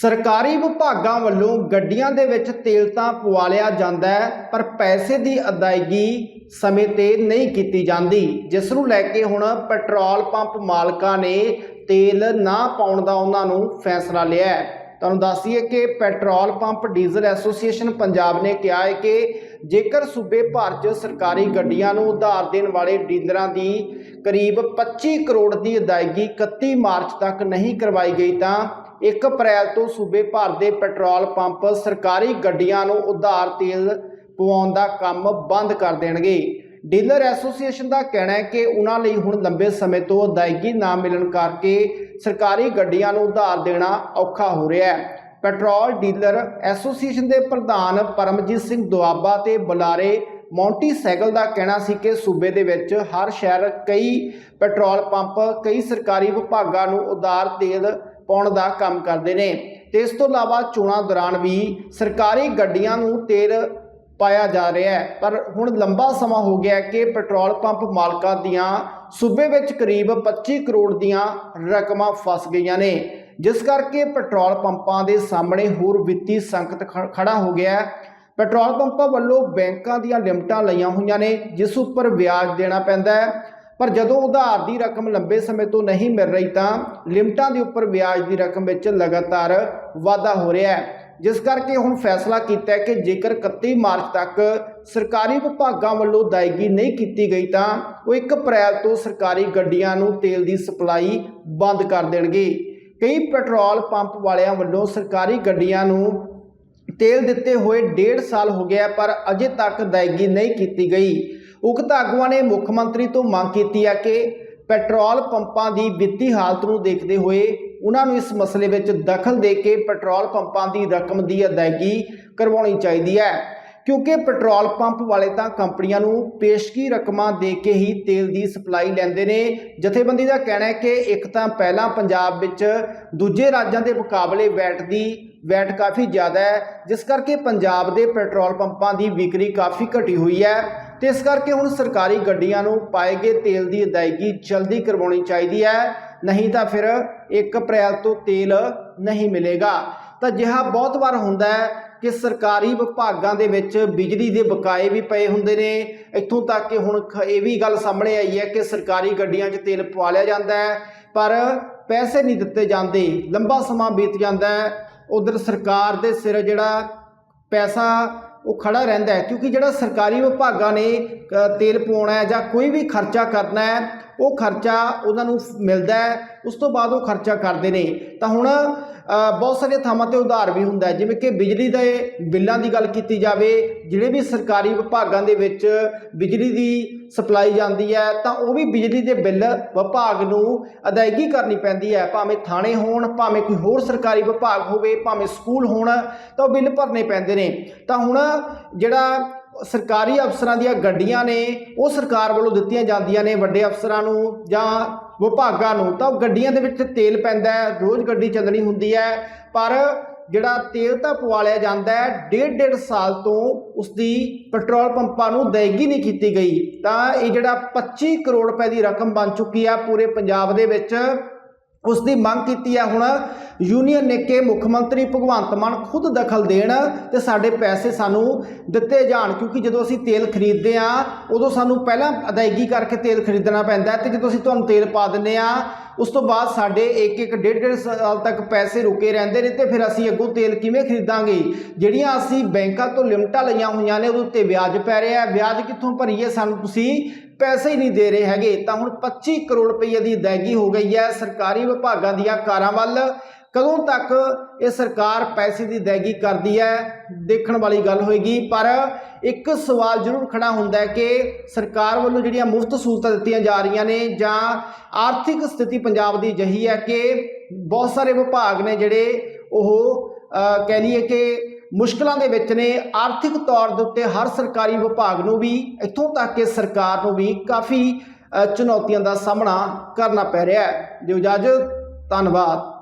ਸਰਕਾਰੀ ਵਿਭਾਗਾਂ ਵੱਲੋਂ ਗੱਡੀਆਂ ਦੇ ਵਿੱਚ ਤੇਲ ਤਾਂ ਪਵਾਲਿਆ ਜਾਂਦਾ ਹੈ, ਪਰ ਪੈਸੇ ਦੀ ਅਦਾਇਗੀ ਸਮੇਂ ਤੇ ਨਹੀਂ ਕੀਤੀ ਜਾਂਦੀ। ਜਿਸ ਨੂੰ ਲੈ ਕੇ ਹੁਣ ਪੈਟਰੋਲ ਪੰਪ ਮਾਲਕਾਂ ਨੇ ਤੇਲ ਨਾ ਪਾਉਣ ਦਾ ਉਹਨਾਂ ਨੂੰ ਫੈਸਲਾ ਲਿਆ ਹੈ। ਤੁਹਾਨੂੰ ਦੱਸੀਏ ਕਿ petrol pump diesel association Punjab ਨੇ ਕਿਹਾ ਹੈ ਕਿ ਜੇਕਰ ਸੂਬੇ ਭਰ 'ਚ ਸਰਕਾਰੀ ਗੱਡੀਆਂ ਨੂੰ ਉਧਾਰ ਦੇਣ ਵਾਲੇ ਡੀਲਰਾਂ ਦੀ ਕਰੀਬ 25 ਕਰੋੜ ਦੀ ਅਦਾਇਗੀ 31 ਮਾਰਚ ਤੱਕ ਨਹੀਂ ਕਰਵਾਈ ਗਈ ਤਾਂ 1 ਅਪ੍ਰੈਲ ਤੋਂ ਸੂਬੇ ਭਰ ਦੇ ਪੈਟਰੋਲ ਪੰਪ ਸਰਕਾਰੀ ਗੱਡੀਆਂ ਨੂੰ ਉਧਾਰ ਤੇਲ ਪਵਾਉਣ ਦਾ ਕੰਮ ਬੰਦ ਕਰ ਦੇਣਗੇ। ਡੀਲਰ ਐਸੋਸੀਏਸ਼ਨ ਦਾ ਕਹਿਣਾ ਹੈ ਕਿ ਉਹਨਾਂ ਲਈ ਹੁਣ ਲੰਬੇ ਸਮੇਂ ਤੋਂ ਅਦਾਇਗੀ ਨਾ ਮਿਲਣ ਕਰਕੇ ਸਰਕਾਰੀ ਗੱਡੀਆਂ ਨੂੰ ਉਧਾਰ ਦੇਣਾ ਔਖਾ ਹੋ ਰਿਹਾ ਹੈ। ਪੈਟਰੋਲ ਡੀਲਰ ਐਸੋਸੀਏਸ਼ਨ ਦੇ ਪ੍ਰਧਾਨ ਪਰਮਜੀਤ ਸਿੰਘ ਦੁਆਬਾ ਤੇ ਬੁਲਾਰੇ ਮੌਂਟੀ ਸਾਈਕਲ ਦਾ ਕਹਿਣਾ ਸੀ ਕਿ ਸੂਬੇ ਦੇ ਵਿੱਚ ਹਰ ਸ਼ਹਿਰ ਕਈ ਪੈਟਰੋਲ ਪੰਪ, ਕਈ ਸਰਕਾਰੀ ਵਿਭਾਗਾਂ ਨੂੰ ਉਧਾਰ ਤੇਲ ਪਾਉਣ ਦਾ ਕੰਮ ਕਰਦੇ ਨੇ। ਤੇ ਇਸ ਤੋਂ ਇਲਾਵਾ ਚੋਣਾਂ ਦੌਰਾਨ ਵੀ ਸਰਕਾਰੀ ਗੱਡੀਆਂ ਨੂੰ ਤੇਲ ਪਾਇਆ ਜਾ ਰਿਹਾ ਹੈ। ਪਰ ਹੁਣ ਲੰਬਾ ਸਮਾਂ ਹੋ ਗਿਆ ਕਿ ਪੈਟਰੋਲ ਪੰਪ ਮਾਲਕਾਂ ਦੀਆਂ ਸੂਬੇ ਵਿੱਚ ਕਰੀਬ 25 ਕਰੋੜ ਦੀਆਂ ਰਕਮਾਂ ਫਸ ਗਈਆਂ ਨੇ। ਜਿਸ ਕਰਕੇ ਪੈਟਰੋਲ ਪੰਪਾਂ ਦੇ ਸਾਹਮਣੇ ਹੋਰ ਵਿੱਤੀ ਸੰਕਟ ਖ- ਖੜਾ ਹੋ ਗਿਆ ਹੈ। ਪੈਟਰੋਲ ਪੰਪਾਂ ਵੱਲੋਂ ਬੈਂਕਾਂ ਦੀਆਂ ਲਿਮਟਾਂ ਲਈਆਂ ਹੋਈਆਂ ਨੇ, ਜਿਸ ਉੱਪਰ ਵਿਆਜ ਦੇਣਾ ਪੈਂਦਾ ਹੈ। ਪਰ ਜਦੋਂ ਉਧਾਰ ਦੀ ਰਕਮ ਲੰਬੇ ਸਮੇਂ ਤੋਂ ਨਹੀਂ ਮਿਲ ਰਹੀ ਤਾਂ ਲਿਮਟਾਂ ਦੇ ਉੱਪਰ ਵਿਆਜ ਦੀ ਰਕਮ ਵਿੱਚ ਲਗਾਤਾਰ ਵਾਧਾ ਹੋ ਰਿਹਾ ਹੈ। ਜਿਸ ਕਰਕੇ ਹੁਣ ਫੈਸਲਾ ਕੀਤਾ ਹੈ ਕਿ ਜੇਕਰ 31 ਮਾਰਚ ਤੱਕ ਸਰਕਾਰੀ ਵਿਭਾਗਾਂ ਵੱਲੋਂ ਦਾਇਗੀ ਨਹੀਂ ਕੀਤੀ ਗਈ ਤਾਂ ਉਹ 1 ਅਪ੍ਰੈਲ ਤੋਂ ਸਰਕਾਰੀ ਗੱਡੀਆਂ ਨੂੰ ਤੇਲ ਦੀ ਸਪਲਾਈ ਬੰਦ ਕਰ ਦੇਣਗੇ। ਕਈ ਪੈਟਰੋਲ ਪੰਪ ਵਾਲਿਆਂ ਵੱਲੋਂ ਸਰਕਾਰੀ ਗੱਡੀਆਂ ਨੂੰ ਤੇਲ ਦਿੱਤੇ ਹੋਏ ਡੇਢ ਸਾਲ ਹੋ ਗਿਆ ਪਰ ਅਜੇ ਤੱਕ ਦਾਇਗੀ ਨਹੀਂ ਕੀਤੀ ਗਈ। ਉਕਤ ਆਗੂਆਂ ਨੇ ਮੁੱਖ ਮੰਤਰੀ ਤੋਂ ਮੰਗ ਕੀਤੀ ਹੈ ਕਿ ਪੈਟਰੋਲ ਪੰਪਾਂ ਦੀ ਵਿੱਤੀ ਹਾਲਤ ਨੂੰ ਦੇਖਦੇ ਹੋਏ ਉਹਨਾਂ ਨੂੰ ਇਸ ਮਸਲੇ ਵਿੱਚ ਦਖਲ ਦੇ ਕੇ ਪੈਟਰੋਲ ਪੰਪਾਂ ਦੀ ਰਕਮ ਦੀ ਅਦਾਇਗੀ ਕਰਵਾਉਣੀ ਚਾਹੀਦੀ ਹੈ। ਕਿਉਂਕਿ ਪੈਟਰੋਲ ਪੰਪ ਵਾਲੇ ਤਾਂ ਕੰਪਨੀਆਂ ਨੂੰ ਪੇਸ਼ਗੀ ਰਕਮਾਂ ਦੇ ਕੇ ਹੀ ਤੇਲ ਦੀ ਸਪਲਾਈ ਲੈਂਦੇ ਨੇ। ਜਥੇਬੰਦੀ ਦਾ ਕਹਿਣਾ ਹੈ ਕਿ ਇੱਕ ਤਾਂ ਪਹਿਲਾਂ ਪੰਜਾਬ ਵਿੱਚ ਦੂਜੇ ਰਾਜਾਂ ਦੇ ਮੁਕਾਬਲੇ ਵੈਟ ਦੀ ਵੈਟ ਕਾਫੀ ਜ਼ਿਆਦਾ ਹੈ, ਜਿਸ ਕਰਕੇ ਪੰਜਾਬ ਦੇ ਪੈਟਰੋਲ ਪੰਪਾਂ ਦੀ ਵਿਕਰੀ ਕਾਫੀ ਘਟੀ ਹੋਈ ਹੈ। ਤੇ ਇਸ ਕਰਕੇ ਹੁਣ ਸਰਕਾਰੀ ਗੱਡੀਆਂ ਨੂੰ ਪਾਏ ਗਏ ਤੇਲ ਦੀ ਅਦਾਇਗੀ ਜਲਦੀ ਕਰਵਾਉਣੀ ਚਾਹੀਦੀ ਹੈ। ਨਹੀਂ ਤਾਂ ਫਿਰ 1 ਅਪ੍ਰੈਲ ਤੋਂ ਤੇਲ ਨਹੀਂ ਮਿਲੇਗਾ। ਤਾਂ ਜਿਹਾ ਬਹੁਤ ਵਾਰ ਹੁੰਦਾ ਹੈ ਕਿ ਸਰਕਾਰੀ ਵਿਭਾਗਾਂ ਦੇ ਵਿੱਚ ਬਿਜਲੀ ਦੇ ਬਕਾਏ ਵੀ ਪਏ ਹੁੰਦੇ ਨੇ। ਇੱਥੋਂ ਤੱਕ ਕਿ ਹੁਣ ਖ- ਇਹ ਵੀ ਗੱਲ ਸਾਹਮਣੇ ਆਈ ਹੈ ਕਿ ਸਰਕਾਰੀ ਗੱਡੀਆਂ 'ਚ ਤੇਲ ਪਵਾ ਲਿਆ ਜਾਂਦਾ ਹੈ, ਪਰ ਪੈਸੇ ਨਹੀਂ ਦਿੱਤੇ ਜਾਂਦੇ। ਲੰਬਾ ਸਮਾਂ ਬੀਤ ਜਾਂਦਾ ਹੈ। ਉਧਰ ਸਰਕਾਰ ਦੇ ਸਿਰ ਜਿਹੜਾ ਪੈਸਾ ਉਹ ਖੜਾ ਰਹਿੰਦਾ ਹੈ। ਕਿਉਂਕਿ ਜਿਹੜਾ ਸਰਕਾਰੀ ਵਿਭਾਗਾਂ ਨੇ ਅ, ਤੇਲ ਪਵਾਉਣਾ ਜਾਂ ਕੋਈ ਵੀ ਖਰਚਾ ਕਰਨਾ ਹੈ ਉਹ ਖਰਚਾ ਉਹਨਾਂ ਨੂੰ ਮਿਲਦਾ ਹੈ, ਉਸ ਤੋਂ ਬਾਅਦ ਉਹ ਖਰਚਾ ਕਰਦੇ ਨੇ। ਤਾਂ ਹੁਣ ਬਹੁਤ ਸਾਰੀਆਂ ਥਾਵਾਂ ਤੇ ਉਧਾਰ ਵੀ ਹੁੰਦਾ ਜਿਵੇਂ ਕਿ ਬਿਜਲੀ ਦੇ ਬਿੱਲਾਂ ਦੀ ਗੱਲ ਕੀਤੀ ਜਾਵੇ, ਜਿਹੜੇ ਵੀ ਸਰਕਾਰੀ ਵਿਭਾਗਾਂ ਦੇ ਵਿੱਚ ਬਿਜਲੀ ਦੀ ਸਪਲਾਈ ਜਾਂਦੀ ਹੈ, ਤਾਂ ਉਹ ਵੀ ਬਿਜਲੀ ਦੇ ਬਿੱਲ ਵਿਭਾਗ ਨੂੰ ਅਦਾਇਗੀ ਕਰਨੀ ਪੈਂਦੀ ਹੈ। ਭਾਵੇਂ ਥਾਣੇ ਹੋਣ, ਭਾਵੇਂ ਕੋਈ ਹੋਰ ਸਰਕਾਰੀ ਵਿਭਾਗ ਹੋਵੇ, ਭਾਵੇਂ ਸਕੂਲ ਹੋਣ, ਤਾਂ ਉਹ ਬਿੱਲ ਭਰਨੇ ਪੈਂਦੇ ਨੇ। ਤਾਂ ਹੁਣ ਜਿਹੜਾ ਸਰਕਾਰੀ ਅਫਸਰਾਂ ਦੀਆਂ ਗੱਡੀਆਂ ਨੇ, ਉਹ ਸਰਕਾਰ ਵੱਲੋਂ ਦਿੱਤੀਆਂ ਜਾਂਦੀਆਂ ਨੇ ਵੱਡੇ ਅਫਸਰਾਂ ਨੂੰ ਜਾਂ ਵਿਭਾਗਾਂ ਨੂੰ, ਤਾਂ ਉਹ ਗੱਡੀਆਂ ਦੇ ਵਿੱਚ ਤੇਲ ਪੈਂਦਾ ਹੈ, ਰੋਜ਼ ਗੱਡੀ ਚੱਲਣੀ ਹੁੰਦੀ ਹੈ, ਪਰ ਜਿਹੜਾ ਤੇਲ ਤਾਂ ਪਵਾਲਿਆ ਜਾਂਦਾ ਹੈ, ਡੇਢ ਡੇਢ ਸਾਲ ਤੋਂ ਉਸ ਦੀ ਪੈਟਰੋਲ ਪੰਪਾਂ ਨੂੰ ਅਦਾਇਗੀ ਨਹੀਂ ਕੀਤੀ ਗਈ। ਤਾਂ ਇਹ ਜਿਹੜਾ 25 ਕਰੋੜ ਰੁਪਏ ਦੀ ਰਕਮ ਬਣ ਚੁੱਕੀ ਆ ਪੂਰੇ ਪੰਜਾਬ ਦੇ ਵਿੱਚ ਉਸ ਦੀ ਮੰਗ ਕੀਤੀ ਹੈ ਹੁਣ ਯੂਨੀਅਨ ਨੇ ਕਿ ਮੁੱਖ ਮੰਤਰੀ ਭਗਵੰਤ ਮਾਨ ਖੁਦ ਦਖਲ ਦੇਣ ਤੇ ਸਾਡੇ ਪੈਸੇ ਸਾਨੂੰ ਦਿੱਤੇ ਜਾਣ, ਕਿਉਂਕਿ ਜਦੋਂ ਅਸੀਂ ਤੇਲ ਖਰੀਦਦੇ ਆ ਉਦੋਂ ਸਾਨੂੰ ਪਹਿਲਾਂ ਅਦਾਇਗੀ ਕਰਕੇ ਤੇਲ ਖਰੀਦਣਾ ਪੈਂਦਾ ਹੈ ਤੇ ਜਦੋਂ ਅਸੀਂ ਤੁਹਾਨੂੰ ਤੇਲ ਪਾ ਦਿੰਨੇ ਆ ਉਸ ਤੋਂ ਬਾਅਦ ਸਾਡੇ ਇੱਕ ਇੱਕ ਡੇਢ ਡੇਢ ਸਾਲ ਤੱਕ ਪੈਸੇ ਰੁਕੇ ਰਹਿੰਦੇ ਨੇ ਤੇ ਫਿਰ ਅਸੀਂ ਅੱਗੋਂ ਤੇਲ ਕਿਵੇਂ ਖਰੀਦਾਂਗੇ? ਜਿਹੜੀਆਂ ਅਸੀਂ ਬੈਂਕਾਂ ਤੋਂ ਲਿਮਟਾਂ ਲਈਆਂ ਹੋਈਆਂ ਨੇ, ਉਹਦੇ ਉੱਤੇ ਵਿਆਜ ਪੈ ਰਿਹਾ ਵਿਆਜ ਕਿੱਥੋਂ ਭਰੀਏ ਸਾਨੂੰ ਤੁਸੀਂ ਪੈਸੇ ਹੀ ਨਹੀਂ ਦੇ ਰਹੇ ਹੈਗੇ, ਤਾਂ ਹੁਣ 25 ਕਰੋੜ ਰੁਪਏ ਦੀ ਅਦਾਇਗੀ ਹੋ ਗਈ ਹੈ ਸਰਕਾਰੀ ਵਿਭਾਗਾਂ ਦੀਆਂ ਕਾਰਾਂ ਵੱਲ। ਕਦੋਂ ਤੱਕ ਇਹ ਸਰਕਾਰ ਪੈਸੇ ਦੀ ਅਦਾਇਗੀ ਕਰਦੀ ਹੈ, ਦੇਖਣ ਵਾਲੀ ਗੱਲ ਹੋਏਗੀ। ਪਰ ਇੱਕ ਸਵਾਲ ਜ਼ਰੂਰ ਖੜਾ ਹੁੰਦਾ ਹੈ ਕਿ ਸਰਕਾਰ ਵੱਲੋਂ ਜਿਹੜੀਆਂ ਮੁਫਤ ਸਹੂਲਤਾਂ ਦਿੱਤੀਆਂ ਜਾ ਰਹੀਆਂ ਨੇ, ਜਾਂ ਆਰਥਿਕ ਸਥਿਤੀ ਪੰਜਾਬ ਦੀ ਅਜਿਹੀ ਹੈ ਕਿ ਬਹੁਤ ਸਾਰੇ ਵਿਭਾਗ ਨੇ ਜਿਹੜੇ ਉਹ ਕਹਿ ਲਈਏ ਕਿ ਮੁਸ਼ਕਲਾਂ ਦੇ ਵਿੱਚ ਨੇ। ਆਰਥਿਕ ਤੌਰ ਦੇ ਉੱਤੇ ਹਰ ਸਰਕਾਰੀ ਵਿਭਾਗ ਨੂੰ ਵੀ, ਇੱਥੋਂ ਤੱਕ ਕਿ ਸਰਕਾਰ ਨੂੰ ਵੀ ਕਾਫੀ ਚੁਣੌਤੀਆਂ ਦਾ ਸਾਹਮਣਾ ਕਰਨਾ ਪੈ ਰਿਹਾ ਹੈ। ਜੋ ਇਜਾਜ਼ਤ, ਧੰਨਵਾਦ।